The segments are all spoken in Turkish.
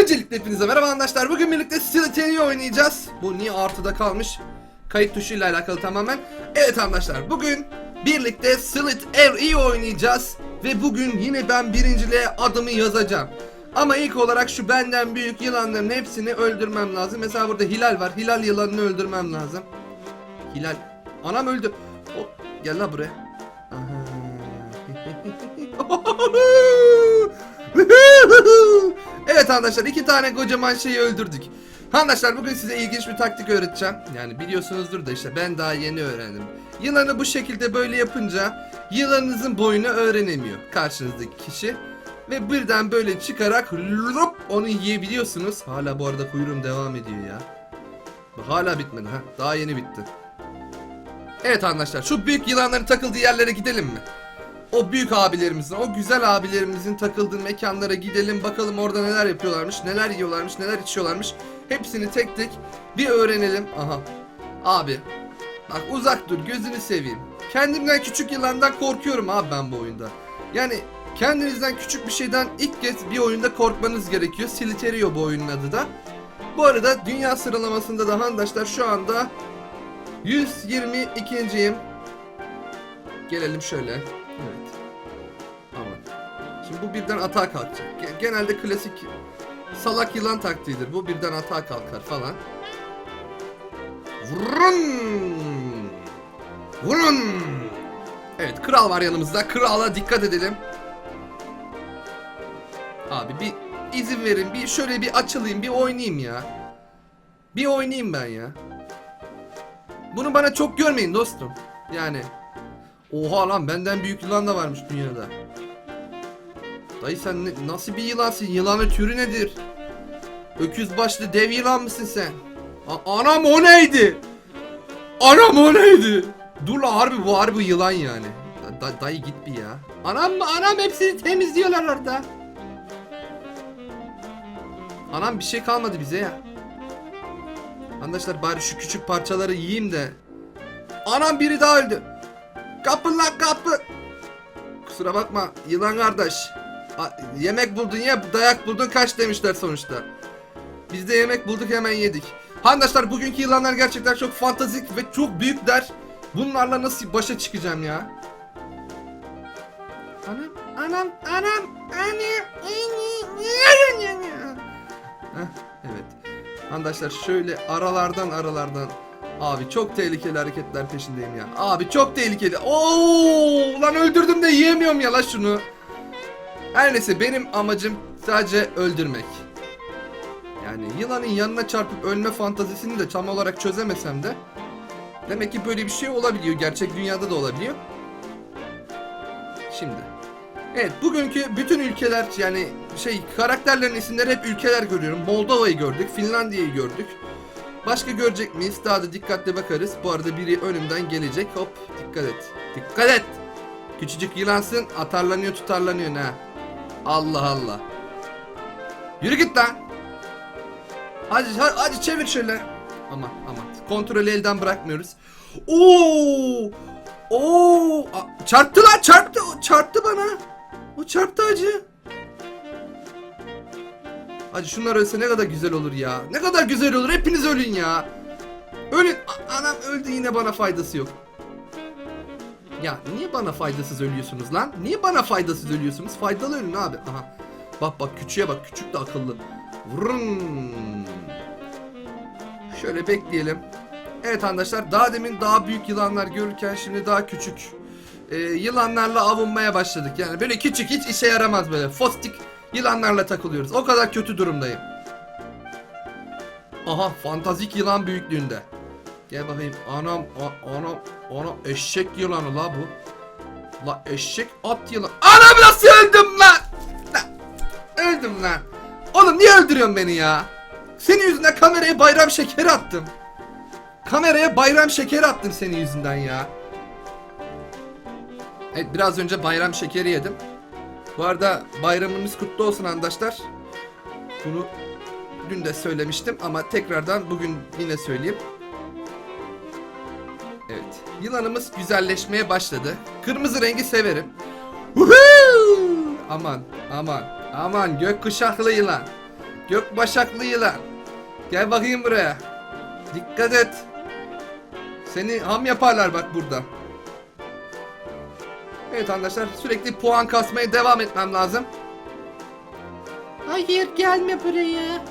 Öncelikle hepinize merhaba arkadaşlar. Bugün birlikte Silitari'yi oynayacağız. Bu niye artıda kalmış? Kayıt tuşuyla alakalı tamamen. Evet arkadaşlar bugün birlikte Slit RE oynayacağız. Ve bugün yine ben birinciliğe adımı yazacağım. Ama ilk olarak şu benden büyük yılanların hepsini öldürmem lazım. Mesela burada Hilal var. Hilal yılanını öldürmem lazım. Hilal. Anam öldü. O, gel la buraya. evet arkadaşlar iki tane kocaman şeyi öldürdük. Arkadaşlar bugün size ilginç bir taktik öğreteceğim. Yani biliyorsunuzdur da işte ben daha yeni öğrendim. Yılanı bu şekilde böyle yapınca yılanınızın boyunu öğrenemiyor karşınızdaki kişi. Ve birden böyle çıkarak lup onu yiyebiliyorsunuz. Hala bu arada kuyruğum devam ediyor ya. Hala bitmedi ha. Daha yeni bitti. Evet arkadaşlar şu büyük yılanların takıldığı yerlere gidelim mi? O büyük abilerimizin, o güzel abilerimizin takıldığı mekanlara gidelim bakalım orada neler yapıyorlarmış, neler yiyorlarmış, neler içiyorlarmış. Hepsini tek tek bir öğrenelim. Aha. Abi. Bak uzak dur gözünü seveyim. Kendimden küçük yılandan korkuyorum abi ben bu oyunda. Yani kendinizden küçük bir şeyden ilk kez bir oyunda korkmanız gerekiyor. Siliterio bu oyunun adı da. Bu arada dünya sıralamasında da arkadaşlar şu anda 122.yim. Gelelim şöyle. Şimdi bu birden atağa kalkacak. Ge- Genelde klasik salak yılan taktiğidir. Bu birden atağa kalkar falan. Vurun! Vurun! Evet kral var yanımızda. Krala dikkat edelim. Abi bir izin verin. Bir şöyle bir açılayım, bir oynayayım ya. Bir oynayayım ben ya. Bunu bana çok görmeyin dostum. Yani. Oha lan benden büyük yılan da varmış dünyada. Dayı sen ne- nasıl bir yılansın? Yılanın türü nedir? Öküz başlı dev yılan mısın sen? A- anam o neydi? Anam o neydi? Dur la harbi bu harbi yılan yani. Da- da- dayı git bir ya. Anam anam hepsini temizliyorlar orada. Anam bir şey kalmadı bize ya. Arkadaşlar bari şu küçük parçaları yiyeyim de. Anam biri daha öldü. Kapı lan kapı. Kusura bakma yılan kardeş. Yemek buldun ya dayak buldun kaç demişler sonuçta. Biz de yemek bulduk hemen yedik. Arkadaşlar bugünkü yılanlar gerçekten çok fantastik ve çok büyükler. Bunlarla nasıl başa çıkacağım ya? Anam, anam, anam, anam, evet. Arkadaşlar şöyle aralardan aralardan Abi çok tehlikeli hareketler peşindeyim ya. Abi çok tehlikeli. Oo lan öldürdüm de yiyemiyorum ya la şunu. Her neyse benim amacım sadece öldürmek. Yani yılanın yanına çarpıp ölme fantazisini de tam olarak çözemesem de demek ki böyle bir şey olabiliyor. Gerçek dünyada da olabiliyor. Şimdi. Evet bugünkü bütün ülkeler yani şey karakterlerin isimleri hep ülkeler görüyorum. Moldova'yı gördük, Finlandiya'yı gördük. Başka görecek miyiz? Daha da dikkatli bakarız. Bu arada biri önümden gelecek. Hop dikkat et. Dikkat et. Küçücük yılansın atarlanıyor tutarlanıyor ha. Allah Allah. Yürü git lan. Hadi, hadi, hadi çevir şöyle. Aman aman. Kontrolü elden bırakmıyoruz. Oo! Oo! A- Çarptı lan çarptı. O Çarptı bana. O çarptı acı. Hadi şunlar ölse ne kadar güzel olur ya. Ne kadar güzel olur. Hepiniz ölün ya. Ölün. A- anam öldü yine bana faydası yok. Ya niye bana faydasız ölüyorsunuz lan? Niye bana faydasız ölüyorsunuz? Faydalı ölün abi. Aha. Bak bak küçüğe bak. Küçük de akıllı. Vurun. Şöyle bekleyelim. Evet arkadaşlar daha demin daha büyük yılanlar görürken şimdi daha küçük e, yılanlarla avunmaya başladık. Yani böyle küçük hiç işe yaramaz böyle fostik yılanlarla takılıyoruz. O kadar kötü durumdayım. Aha fantazik yılan büyüklüğünde. Gel bakayım anam anam anam eşek yılanı la bu. La eşek at yılan. Anam nasıl öldüm lan? Lan, Öldüm lan. Oğlum niye öldürüyorsun beni ya? Senin yüzünden kameraya bayram şekeri attım. Kameraya bayram şekeri attım senin yüzünden ya. Evet biraz önce bayram şekeri yedim. Bu arada bayramımız kutlu olsun arkadaşlar. Bunu dün de söylemiştim ama tekrardan bugün yine söyleyeyim. Evet. Yılanımız güzelleşmeye başladı. Kırmızı rengi severim. Woohoo! Aman aman aman gökkuşaklı yılan. Gök başaklı yılan. Gel bakayım buraya. Dikkat et. Seni ham yaparlar bak burada. Evet arkadaşlar sürekli puan kasmaya devam etmem lazım. Hayır gelme buraya.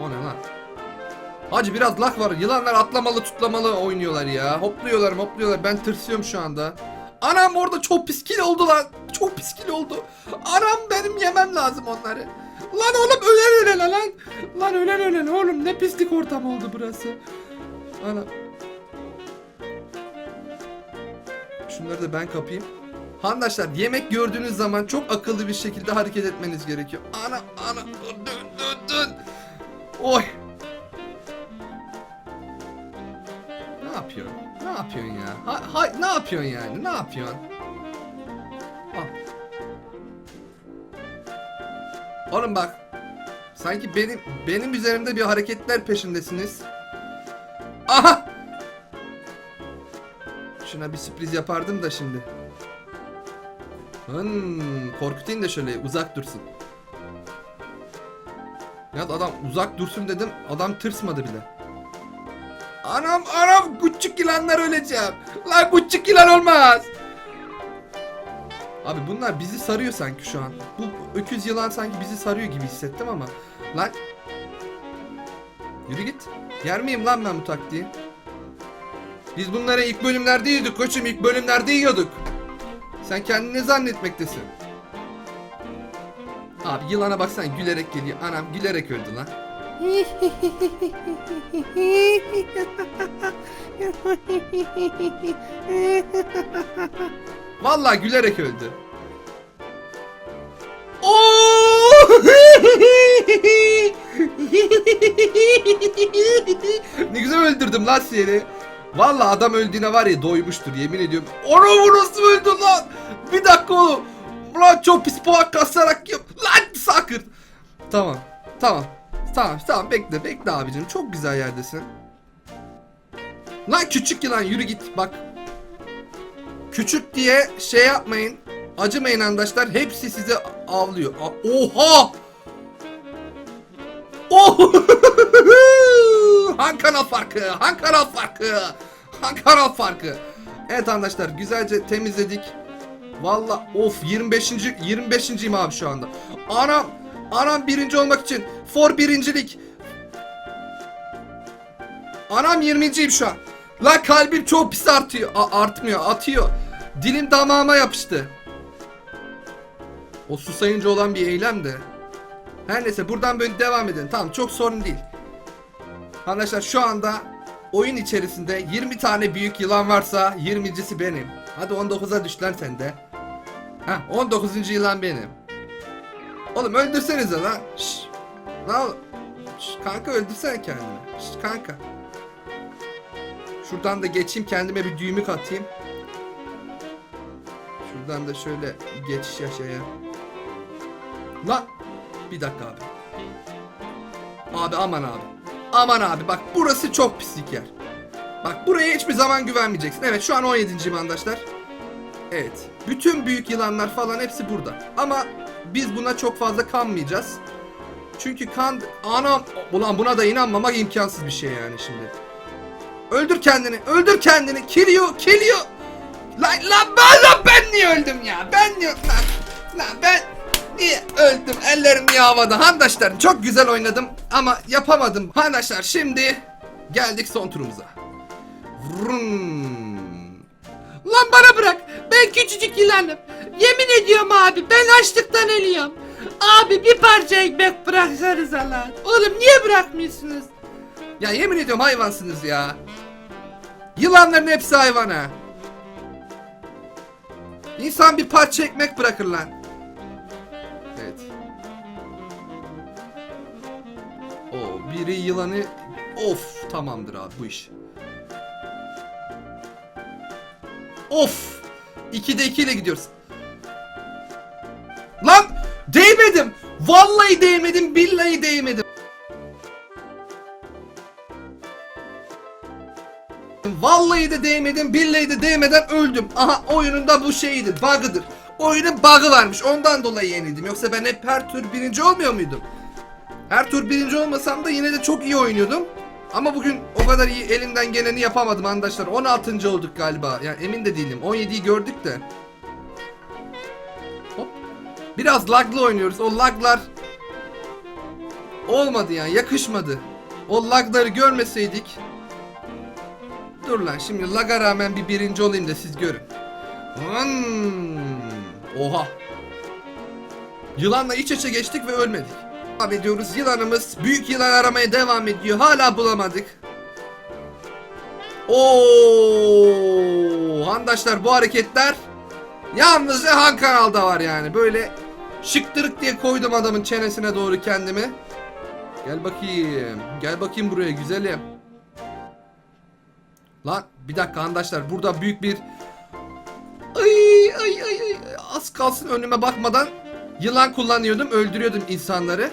O ne lan? Hacı biraz lak var. Yılanlar atlamalı tutlamalı oynuyorlar ya. Hopluyorlar hopluyorlar. Ben tırsıyorum şu anda. Anam orada çok pis kill oldu lan. Çok pis kill oldu. Anam benim yemem lazım onları. Lan oğlum ölen ölen lan. Lan ölen ölen oğlum ne pislik ortam oldu burası. Anam. Şunları da ben kapayım. Arkadaşlar yemek gördüğünüz zaman çok akıllı bir şekilde hareket etmeniz gerekiyor. Ana ana dön dön dön. Oy. Yapıyorsun ya? Ha, ha, ne yapıyorsun yani? Ne yapıyorsun? Al. Oğlum bak. Sanki benim benim üzerimde bir hareketler peşindesiniz. Aha! Şuna bir sürpriz yapardım da şimdi. Hmm, korkutayım da şöyle uzak dursun. Ya adam uzak dursun dedim. Adam tırsmadı bile. Anam anam küçük yılanlar öleceğim. Lan küçük yılan olmaz. Abi bunlar bizi sarıyor sanki şu an. Bu öküz yılan sanki bizi sarıyor gibi hissettim ama. Lan. Yürü git. Yer miyim lan ben bu taktiği? Biz bunları ilk bölümlerde yiyorduk koçum ilk bölümlerde yiyorduk. Sen kendini ne zannetmektesin? Abi yılana baksana gülerek geliyor. Anam gülerek öldü lan. Vallahi gülerek öldü. Oo! ne güzel öldürdüm lan seni. Vallahi adam öldüğüne var ya doymuştur yemin ediyorum. Onu nasıl öldü lan? Bir dakika oğlum. Ulan çok pis puan kasarak yap. Lan sakın. Tamam. Tamam. Tamam tamam bekle bekle abicim çok güzel yerdesin. Lan küçük yılan yürü git bak. Küçük diye şey yapmayın. Acımayın arkadaşlar. Hepsi sizi avlıyor. A- Oha! Oh! Han kanal farkı, han kanal farkı, han kanal farkı. Evet arkadaşlar güzelce temizledik. Valla of 25. 25.yim abi şu anda. Anam anam birinci olmak için for birincilik. Anam 20.yim şu an. La kalbim çok pis artıyor. A- artmıyor, atıyor. Dilim damağıma yapıştı. O susayınca olan bir eylem de. Her neyse buradan böyle devam edelim. Tamam çok sorun değil. Arkadaşlar şu anda oyun içerisinde 20 tane büyük yılan varsa 20.si benim. Hadi 19'a düş lan sen de. Ha 19. yılan benim. Oğlum öldürsenize lan. Şşş. Lan oğlum. Şşş, kanka öldürsene kendini. Şşş, kanka. Şuradan da geçeyim kendime bir düğümü atayım. Şuradan da şöyle geçiş yaşaya. Lan. Bir dakika abi. Abi aman abi. Aman abi bak burası çok pislik yer. Bak buraya hiçbir zaman güvenmeyeceksin. Evet şu an 17. arkadaşlar. Evet. Bütün büyük yılanlar falan hepsi burada. Ama biz buna çok fazla kanmayacağız. Çünkü kan... Anam... Ulan buna da inanmamak imkansız bir şey yani şimdi. Öldür kendini. Öldür kendini. Kiliyor. Kiliyor. Lan lan ben lan ben niye öldüm ya? Ben niye... Lan, lan ben... Niye öldüm? Ellerim niye havada? Arkadaşlar çok güzel oynadım ama yapamadım. Arkadaşlar şimdi geldik son turumuza. Vrum. Lan bana bırak. Ben küçücük yılanım. Yemin ediyorum abi ben açlıktan ölüyorum. Abi bir parça ekmek bıraksanıza lan. Oğlum niye bırakmıyorsunuz? Ya yemin ediyorum hayvansınız ya. Yılanların hepsi hayvan ha. İnsan bir parça ekmek bırakır lan. Evet. O biri yılanı of tamamdır abi bu iş. Of! 2'de 2 ile gidiyoruz. Lan değmedim. Vallahi değmedim, billahi değmedim. Vallahi de değmedim, billahi de değmeden öldüm. Aha oyunun da bu şeyidir, bug'ıdır. Oyunun bug'ı varmış, ondan dolayı yenildim. Yoksa ben hep her tur birinci olmuyor muydum? Her tur birinci olmasam da yine de çok iyi oynuyordum. Ama bugün o kadar iyi elimden geleni yapamadım arkadaşlar. 16. olduk galiba. Yani emin de değilim. 17'yi gördük de. Hop. Biraz laglı oynuyoruz. O laglar olmadı yani. Yakışmadı. O lagları görmeseydik. Dur lan şimdi laga rağmen bir birinci olayım da siz görün. Hmm. Oha. Yılanla iç içe geçtik ve ölmedik. Devam ediyoruz. Yılanımız büyük yılan aramaya devam ediyor. Hala bulamadık. Oo, arkadaşlar bu hareketler yalnızca Han kanalda var yani. Böyle şıktırık diye koydum adamın çenesine doğru kendimi. Gel bakayım. Gel bakayım buraya güzelim. Lan bir dakika arkadaşlar burada büyük bir ay ay ay ay az kalsın önüme bakmadan yılan kullanıyordum öldürüyordum insanları.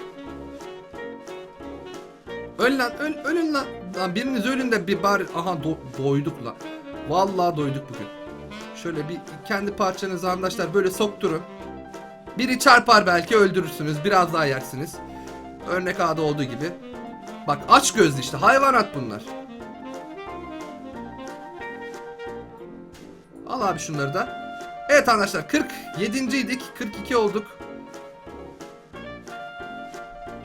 Öl lan öl, ölün lan. Lan biriniz ölün de bir bari aha do- doyduk lan. Vallahi doyduk bugün. Şöyle bir kendi parçanızı arkadaşlar böyle sokturun. Biri çarpar belki öldürürsünüz biraz daha yersiniz. Örnek A'da olduğu gibi. Bak aç gözlü işte hayvanat bunlar. Al abi şunları da. Evet arkadaşlar 47. idik 42 olduk.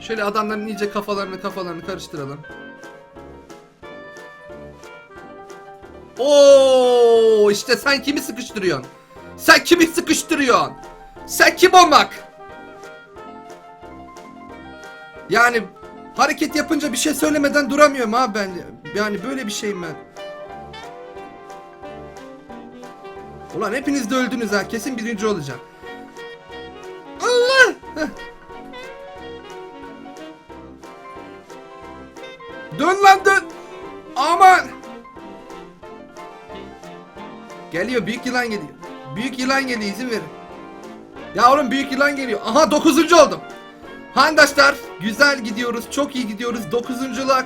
Şöyle adamların iyice kafalarını kafalarını karıştıralım. Oo işte sen kimi sıkıştırıyorsun? Sen kimi sıkıştırıyorsun? Sen kim olmak? Yani hareket yapınca bir şey söylemeden duramıyorum abi ben. Yani böyle bir şeyim ben. Ulan hepiniz de öldünüz ha. Kesin birinci olacağım. Allah! Heh. Dön lan dön. Aman. Geliyor büyük yılan geliyor. Büyük yılan geliyor izin verin. Ya oğlum büyük yılan geliyor. Aha 9. oldum. Handaşlar güzel gidiyoruz. Çok iyi gidiyoruz. 9. Lan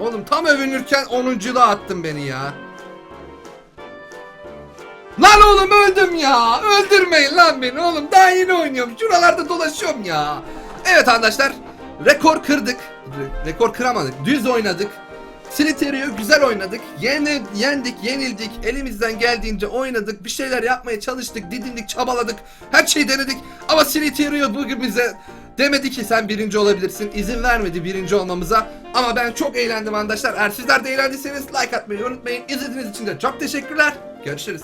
oğlum tam övünürken 10. attın beni ya. Lan oğlum öldüm ya. Öldürmeyin lan beni oğlum. Daha yeni oynuyorum. Şuralarda dolaşıyorum ya. Evet arkadaşlar. Rekor kırdık. Re- rekor kıramadık. Düz oynadık. Siliterio'yu güzel oynadık. Yeni, yendik, yenildik. Elimizden geldiğince oynadık. Bir şeyler yapmaya çalıştık. Didindik, çabaladık. Her şeyi denedik. Ama Siliterio bugün bize demedi ki sen birinci olabilirsin. İzin vermedi birinci olmamıza. Ama ben çok eğlendim arkadaşlar. Eğer sizler de eğlendiyseniz like atmayı unutmayın. İzlediğiniz için de çok teşekkürler. Görüşürüz.